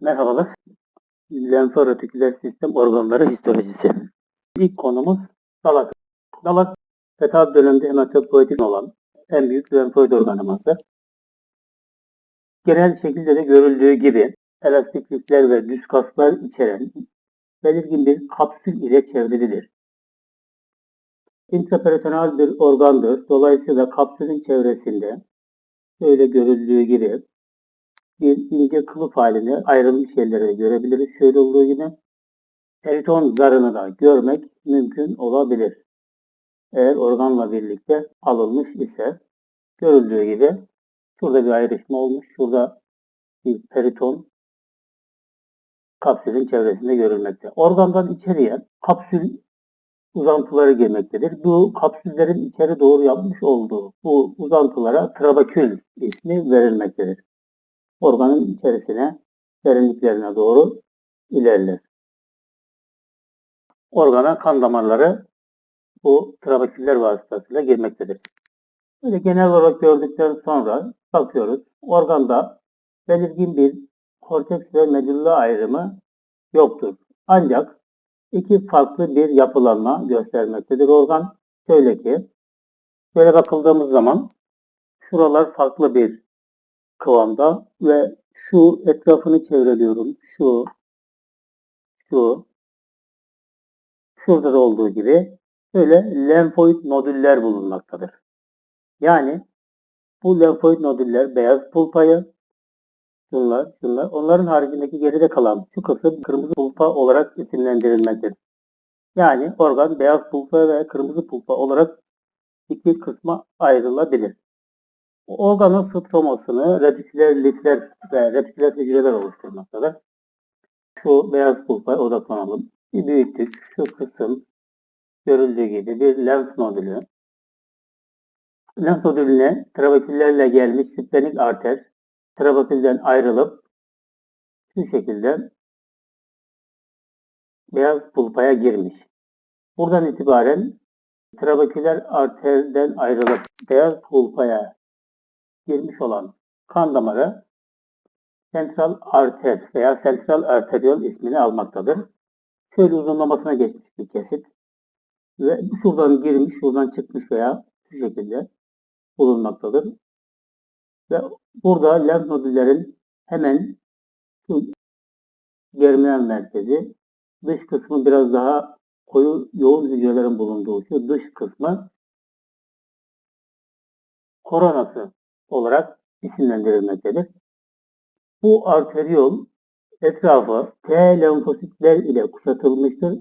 Merhabalar. Lenfaretiküler sistem organları histolojisi. İlk konumuz dalak. Dalak, fetal dönemde hematopoietik olan en büyük lenfoid organımızdır. Genel şekilde de görüldüğü gibi elastiklikler ve düz kaslar içeren belirgin bir kapsül ile çevrilidir. Intraperitoneal bir organdır. Dolayısıyla kapsülün çevresinde böyle görüldüğü gibi bir ince kılıf halinde ayrılmış yerleri de görebiliriz. Şöyle olduğu gibi periton zarını da görmek mümkün olabilir. Eğer organla birlikte alınmış ise görüldüğü gibi şurada bir ayrışma olmuş. Şurada bir periton kapsülün çevresinde görülmekte. Organdan içeriye kapsül uzantıları girmektedir. Bu kapsüllerin içeri doğru yapmış olduğu bu uzantılara trabakül ismi verilmektedir organın içerisine derinliklerine doğru ilerler. Organa kan damarları bu trabeküller vasıtasıyla girmektedir. Böyle genel olarak gördükten sonra bakıyoruz. Organda belirgin bir korteks ve medulla ayrımı yoktur. Ancak iki farklı bir yapılanma göstermektedir organ. Şöyle ki, böyle bakıldığımız zaman şuralar farklı bir kıvamda ve şu etrafını çevreliyorum. Şu, şu, şurada da olduğu gibi böyle lenfoid nodüller bulunmaktadır. Yani bu lenfoid nodüller beyaz pulpayı, şunlar, şunlar, onların haricindeki geride kalan şu kısım kırmızı pulpa olarak isimlendirilmektedir. Yani organ beyaz pulpa ve kırmızı pulpa olarak iki kısma ayrılabilir. Organın stromasını retiküler lifler ve retiküler hücreler oluşturmaktadır. Şu beyaz pulpa odaklanalım. Bir büyüttük. Şu kısım görüldüğü gibi bir lenf nodülü. Lenf nodülüne trabeküllerle gelmiş splenik arter trabekülden ayrılıp şu şekilde beyaz pulpaya girmiş. Buradan itibaren trabeküler arterden ayrılıp beyaz pulpaya girmiş olan kan damarı sentral arter veya sentral arteriol ismini almaktadır. Şöyle uzunlamasına geçmiş bir kesit ve şuradan girmiş, şuradan çıkmış veya şu şekilde bulunmaktadır. Ve burada lenf nodüllerin hemen şu germinal merkezi, dış kısmı biraz daha koyu yoğun hücrelerin bulunduğu şu dış kısmı koronası olarak isimlendirilmektedir. Bu arteriyol etrafı T lenfositler ile kuşatılmıştır.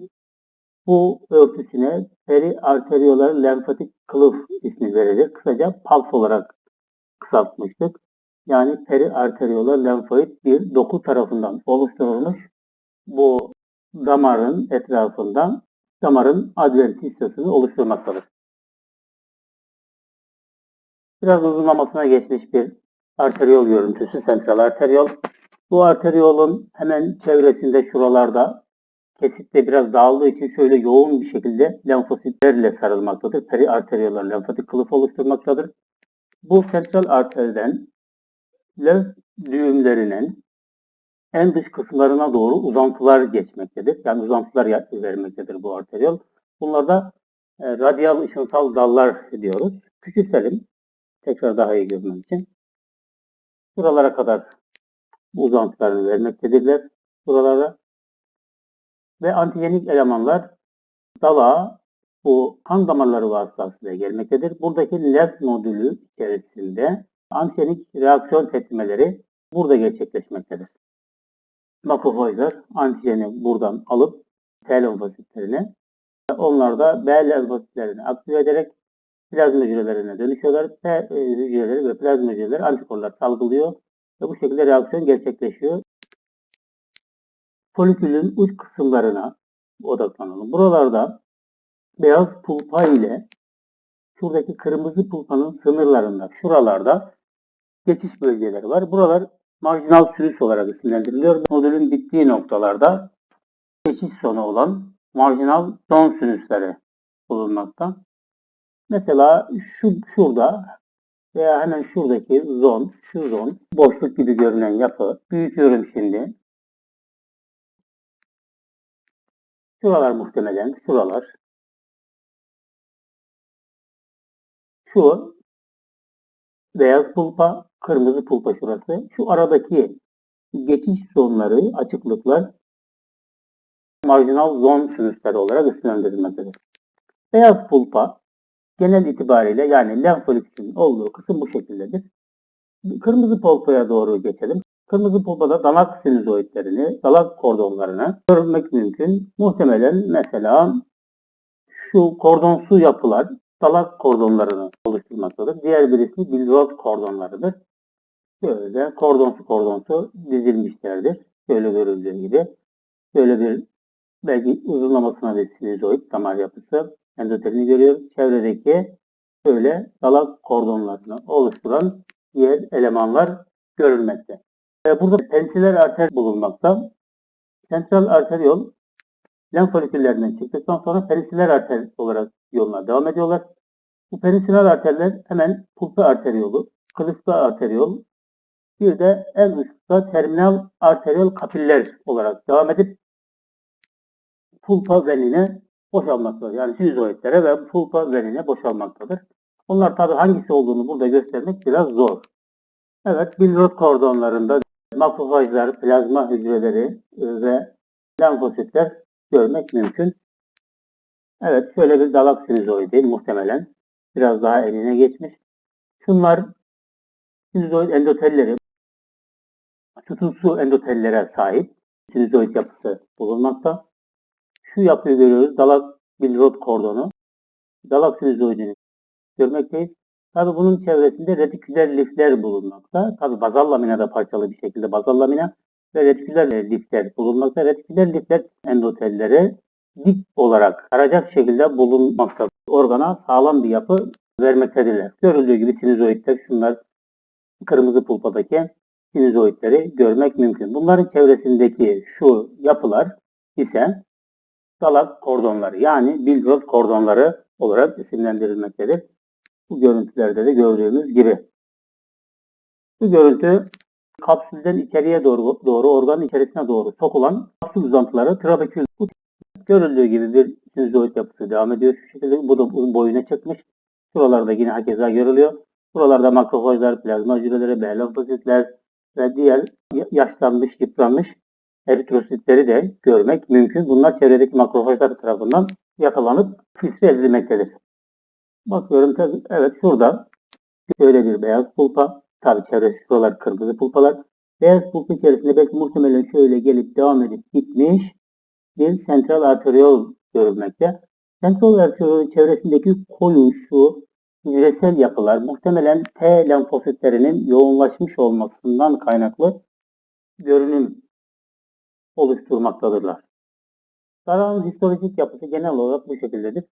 Bu örtüsüne periarteriyolar lenfatik kılıf ismi verilir. Kısaca PALS olarak kısaltmıştık. Yani periarteriyolar lenfoid bir doku tarafından oluşturulmuş bu damarın etrafından damarın adventissasını oluşturmaktadır biraz uzunlamasına geçmiş bir arteriyol görüntüsü, sentral arteriyol. Bu arteriyolun hemen çevresinde şuralarda kesitte biraz dağıldığı için şöyle yoğun bir şekilde lenfositlerle sarılmaktadır. Periarteriyolar lenfatik kılıf oluşturmaktadır. Bu sentral arterden lenf düğümlerinin en dış kısımlarına doğru uzantılar geçmektedir. Yani uzantılar vermektedir bu arteriyol. Bunlarda e, radyal ışınsal dallar diyoruz. Küçültelim. Tekrar daha iyi görmem için. Buralara kadar uzantılarını vermektedirler. Buralara. Ve antijenik elemanlar dalağa bu kan damarları vasıtasıyla gelmektedir. Buradaki lenf nodülü içerisinde antijenik reaksiyon tepkimeleri burada gerçekleşmektedir. Makrofoizler antijeni buradan alıp T lenfositlerine onlar da B lenfositlerini aktive ederek plazma hücrelerine dönüşüyorlar. P e, hücreleri ve plazma hücreleri antikorlar salgılıyor ve bu şekilde reaksiyon gerçekleşiyor. Folikülün uç kısımlarına odaklanalım. Buralarda beyaz pulpa ile şuradaki kırmızı pulpanın sınırlarında, şuralarda geçiş bölgeleri var. Buralar marjinal sürüs olarak isimlendiriliyor. Modülün bittiği noktalarda geçiş sonu olan marjinal son sinüsleri bulunmakta. Mesela şu şurada veya hemen şuradaki zon, şu zon, boşluk gibi görünen yapı. Büyütüyorum şimdi. Şuralar muhtemelen, şuralar. Şu beyaz pulpa, kırmızı pulpa şurası. Şu aradaki geçiş zonları, açıklıklar marjinal zon sinüsleri olarak isimlendirilmektedir. Beyaz pulpa genel itibariyle yani lenfoliksin olduğu kısım bu şekildedir. Kırmızı pulpaya doğru geçelim. Kırmızı pulpada dalak sinüzoidlerini, dalak kordonlarını görmek mümkün. Muhtemelen mesela şu kordonsu yapılar dalak kordonlarını oluşturmaktadır. Diğer bir ismi Billroth kordonlarıdır. Böyle kordonsu kordonsu dizilmişlerdir. Şöyle görüldüğü gibi. Böyle bir belki uzunlamasına bir sinüzoid damar yapısı endotelini görüyoruz. Çevredeki böyle dalak kordonlarını oluşturan diğer elemanlar görülmekte. Burada pensiler arter bulunmakta. Sentral arteriol lenf foliküllerinden çıktıktan sonra penisiler arter olarak yoluna devam ediyorlar. Bu penisiler arterler hemen pulpa arteriyolu, kılıçlı arteriyol, bir de en uçta terminal arteriyol kapiller olarak devam edip pulpa venine boşalmaktadır. Yani sinüzoidlere ve pulpa venine boşalmaktadır. Onlar tabi hangisi olduğunu burada göstermek biraz zor. Evet, Billroth kordonlarında makrofajlar, plazma hücreleri e, ve lenfositler görmek mümkün. Evet, şöyle bir dalak sinüzoidi muhtemelen. Biraz daha eline geçmiş. Şunlar sinüzoid endotelleri, sütunsu endotellere sahip sinüzoid yapısı bulunmakta. Şu yapıyı görüyoruz. Dalak Billroth kordonu. Dalak sinüzoidini görmekteyiz. Tabi bunun çevresinde retiküler lifler bulunmakta. Tabi bazal laminada parçalı bir şekilde bazal lamina ve retiküler lifler bulunmakta. Retiküler lifler endotellere dik olarak aracak şekilde bulunmakta. Organa sağlam bir yapı vermektedirler. Görüldüğü gibi sinüzoidler şunlar kırmızı pulpadaki sinüzoidleri görmek mümkün. Bunların çevresindeki şu yapılar ise dalak kordonları yani Billroth kordonları olarak isimlendirilmektedir. Bu görüntülerde de gördüğümüz gibi. Bu görüntü kapsülden içeriye doğru, doğru organın içerisine doğru sokulan kapsül uzantıları trabekül. Görüldüğü gibi bir sinüzoid yapısı devam ediyor. Şu şekilde bu da boyuna çıkmış. Şuralarda yine hakeza görülüyor. Buralarda makrofajlar, plazma hücreleri, B lenfositler ve diğer yaşlanmış, yıpranmış eritrositleri de görmek mümkün. Bunlar çevredeki makrofajlar tarafından yakalanıp filtre edilmektedir. Bakıyorum tabii evet şurada şöyle bir beyaz pulpa. Tabii çevresi şuralar kırmızı pulpalar. Beyaz pulpa içerisinde belki muhtemelen şöyle gelip devam edip gitmiş bir sentral arteriol görülmekte. Sentral arteriolün çevresindeki koyu şu hücresel yapılar muhtemelen T lenfositlerinin yoğunlaşmış olmasından kaynaklı görünüm oluşturmaktadırlar. Darağın histolojik yapısı genel olarak bu şekildedir.